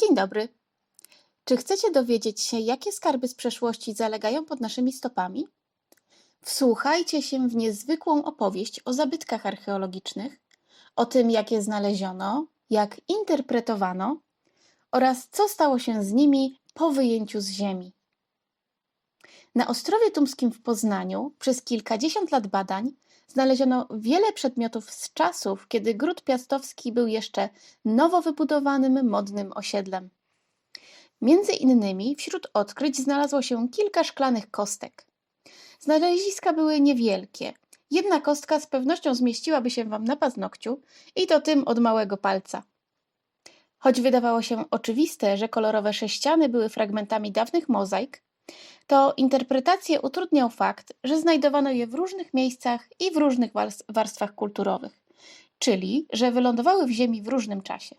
Dzień dobry. Czy chcecie dowiedzieć się, jakie skarby z przeszłości zalegają pod naszymi stopami? Wsłuchajcie się w niezwykłą opowieść o zabytkach archeologicznych, o tym, jak je znaleziono, jak interpretowano oraz co stało się z nimi po wyjęciu z ziemi. Na Ostrowie Tumskim w Poznaniu przez kilkadziesiąt lat badań znaleziono wiele przedmiotów z czasów, kiedy Gród Piastowski był jeszcze nowo wybudowanym, modnym osiedlem. Między innymi wśród odkryć znalazło się kilka szklanych kostek. Znaleziska były niewielkie. Jedna kostka z pewnością zmieściłaby się wam na paznokciu i to tym od małego palca. Choć wydawało się oczywiste, że kolorowe sześciany były fragmentami dawnych mozaik, to interpretację utrudniał fakt, że znajdowano je w różnych miejscach i w różnych wars- warstwach kulturowych, czyli że wylądowały w ziemi w różnym czasie.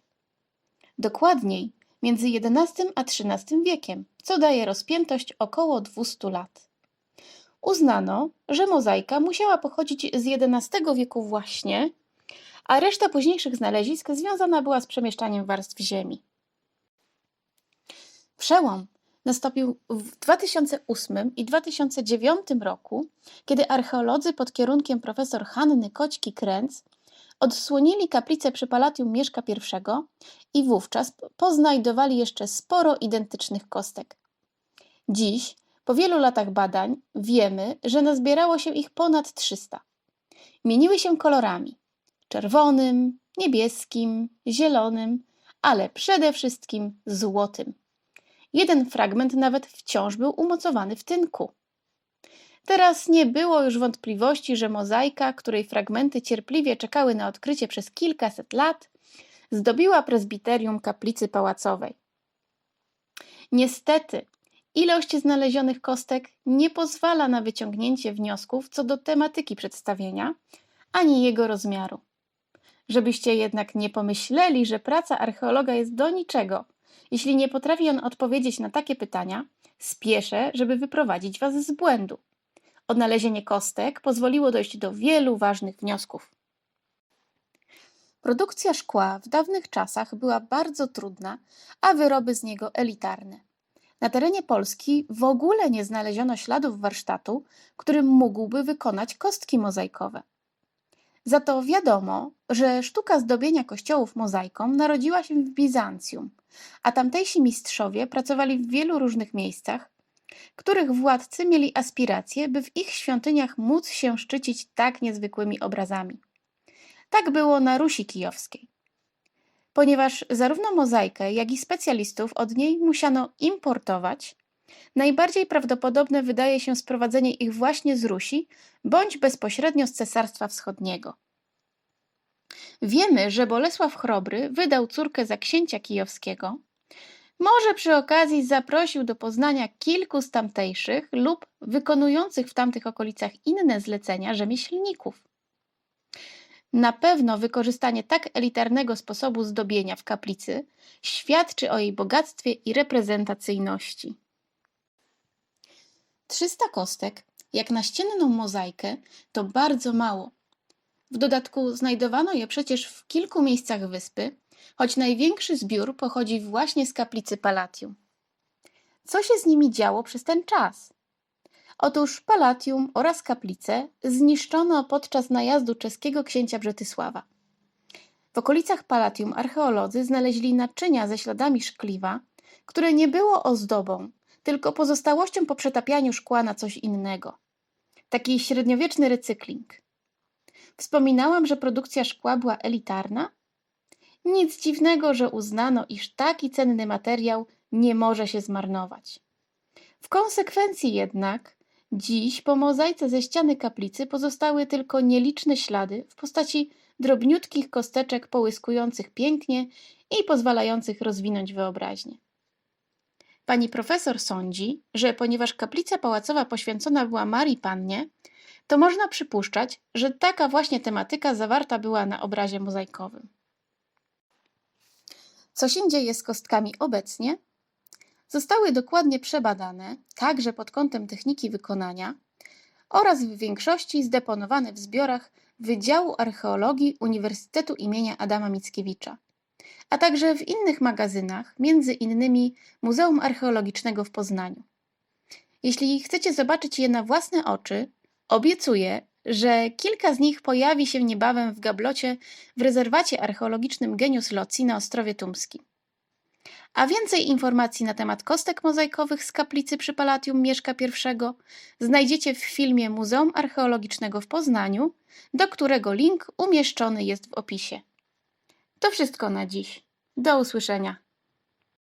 Dokładniej między XI a XIII wiekiem, co daje rozpiętość około 200 lat. Uznano, że mozaika musiała pochodzić z XI wieku właśnie, a reszta późniejszych znalezisk związana była z przemieszczaniem warstw ziemi. Przełom nastąpił w 2008 i 2009 roku, kiedy archeolodzy pod kierunkiem profesor Hanny Koćki-Kręc odsłonili kaplicę przy Palatium Mieszka I i wówczas poznajdowali jeszcze sporo identycznych kostek. Dziś, po wielu latach badań, wiemy, że nazbierało się ich ponad 300. Mieniły się kolorami czerwonym, niebieskim, zielonym, ale przede wszystkim złotym. Jeden fragment nawet wciąż był umocowany w tynku. Teraz nie było już wątpliwości, że mozaika, której fragmenty cierpliwie czekały na odkrycie przez kilkaset lat, zdobiła prezbiterium kaplicy pałacowej. Niestety, ilość znalezionych kostek nie pozwala na wyciągnięcie wniosków co do tematyki przedstawienia ani jego rozmiaru. Żebyście jednak nie pomyśleli, że praca archeologa jest do niczego, jeśli nie potrafi on odpowiedzieć na takie pytania, spieszę, żeby wyprowadzić Was z błędu. Odnalezienie kostek pozwoliło dojść do wielu ważnych wniosków. Produkcja szkła w dawnych czasach była bardzo trudna, a wyroby z niego elitarne. Na terenie Polski w ogóle nie znaleziono śladów warsztatu, którym mógłby wykonać kostki mozaikowe. Za to wiadomo, że sztuka zdobienia kościołów mozaiką narodziła się w Bizancjum, a tamtejsi mistrzowie pracowali w wielu różnych miejscach, których władcy mieli aspiracje, by w ich świątyniach móc się szczycić tak niezwykłymi obrazami. Tak było na Rusi Kijowskiej. Ponieważ zarówno mozaikę, jak i specjalistów od niej musiano importować, najbardziej prawdopodobne wydaje się sprowadzenie ich właśnie z Rusi bądź bezpośrednio z Cesarstwa Wschodniego. Wiemy, że Bolesław Chrobry wydał córkę za księcia kijowskiego, może przy okazji zaprosił do Poznania kilku z tamtejszych lub wykonujących w tamtych okolicach inne zlecenia rzemieślników. Na pewno wykorzystanie tak elitarnego sposobu zdobienia w kaplicy świadczy o jej bogactwie i reprezentacyjności. 300 kostek, jak na ścienną mozaikę, to bardzo mało. W dodatku znajdowano je przecież w kilku miejscach wyspy, choć największy zbiór pochodzi właśnie z kaplicy Palatium. Co się z nimi działo przez ten czas? Otóż Palatium oraz kaplicę zniszczono podczas najazdu czeskiego księcia Brzetysława. W okolicach Palatium archeolodzy znaleźli naczynia ze śladami szkliwa, które nie było ozdobą, tylko pozostałością po przetapianiu szkła na coś innego. Taki średniowieczny recykling. Wspominałam, że produkcja szkła była elitarna? Nic dziwnego, że uznano, iż taki cenny materiał nie może się zmarnować. W konsekwencji jednak, dziś po mozaice ze ściany kaplicy pozostały tylko nieliczne ślady w postaci drobniutkich kosteczek połyskujących pięknie i pozwalających rozwinąć wyobraźnię. Pani profesor sądzi, że ponieważ kaplica pałacowa poświęcona była Marii Pannie, to można przypuszczać, że taka właśnie tematyka zawarta była na obrazie mozaikowym. Co się dzieje z kostkami obecnie? Zostały dokładnie przebadane, także pod kątem techniki wykonania, oraz w większości zdeponowane w zbiorach Wydziału Archeologii Uniwersytetu imienia Adama Mickiewicza. A także w innych magazynach, między innymi Muzeum Archeologicznego w Poznaniu. Jeśli chcecie zobaczyć je na własne oczy, obiecuję, że kilka z nich pojawi się niebawem w gablocie w rezerwacie archeologicznym Genius Loci na Ostrowie Tumskim. A więcej informacji na temat kostek mozaikowych z kaplicy przy Palatium Mieszka I znajdziecie w filmie Muzeum Archeologicznego w Poznaniu, do którego link umieszczony jest w opisie. To wszystko na dziś. Do usłyszenia.